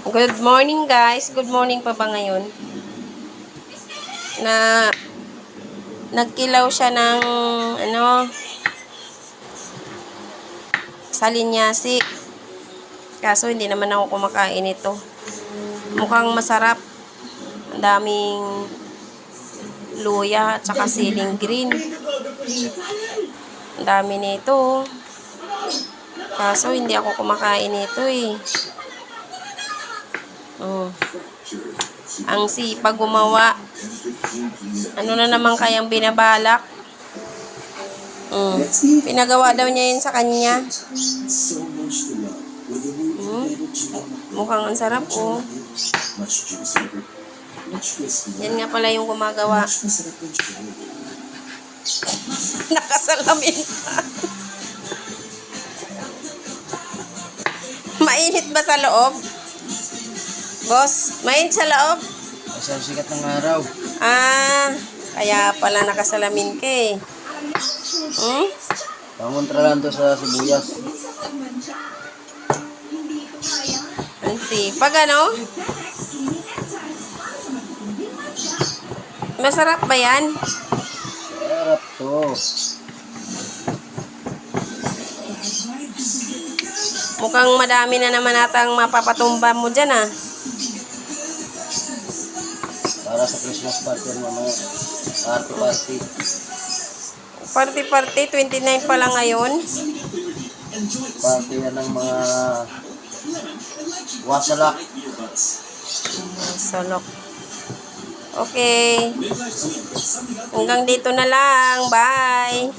Good morning guys. Good morning pa ba ngayon? Na nagkilaw siya ng ano salinyasi. Kaso hindi naman ako kumakain ito. Mukhang masarap. Ang daming luya at saka siling green. Ang dami nito. Kaso hindi ako kumakain nito eh. Oh. Ang sipag gumawa. Ano na naman kayang binabalak? Mm. Pinagawa daw niya yun sa kanya. Mm. Mukhang ang sarap oh. Yan nga pala yung gumagawa. Nakasalamin pa. Mainit ba sa loob? Boss, mainit sa loob? Kasi ang sikat ng araw. Ah, kaya pala nakasalamin ka eh. Hmm? Pangontra lang to sa sibuyas. Ang sipag ano? Masarap ba yan? Sarap to. Mukhang madami na naman natang mapapatumba mo dyan ah. Para sa Christmas party ng mga party party. Party-party, 29 pa lang ngayon. Party yan ng mga wasalak. Solok. Okay. Hanggang dito na lang. Bye.